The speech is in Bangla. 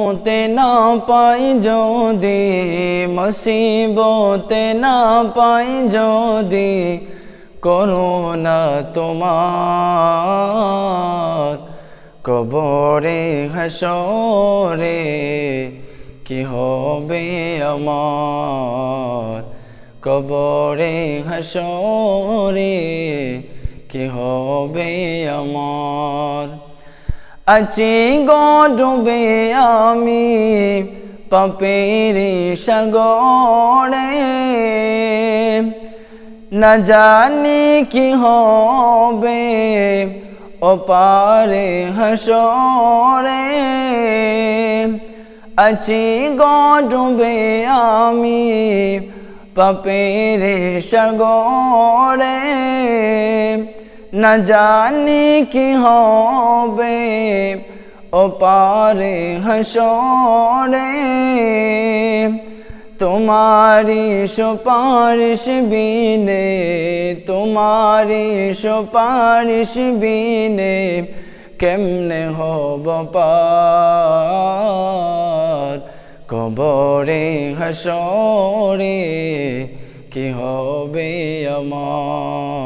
মতে না পাই যদি, মুসিবতে না পাই যদি করোনা তোমার কবরে, হাসরে কি হবে আমার? কবরে, হাসরে কি হবে আমার? আছি গডবে আমি পাপের সাগরে। না জানি কি হবে, ওপারে হাসরে। আছি গডবে আমি পাপের সাগরে। না জানি কি হবে, ও পারে হাসরে। তোমারি সুপারিশ বিনে তোমারি সুপারিশ বিনে, কেমনে হব পার? কবরে হাসরে কি হবে আমার?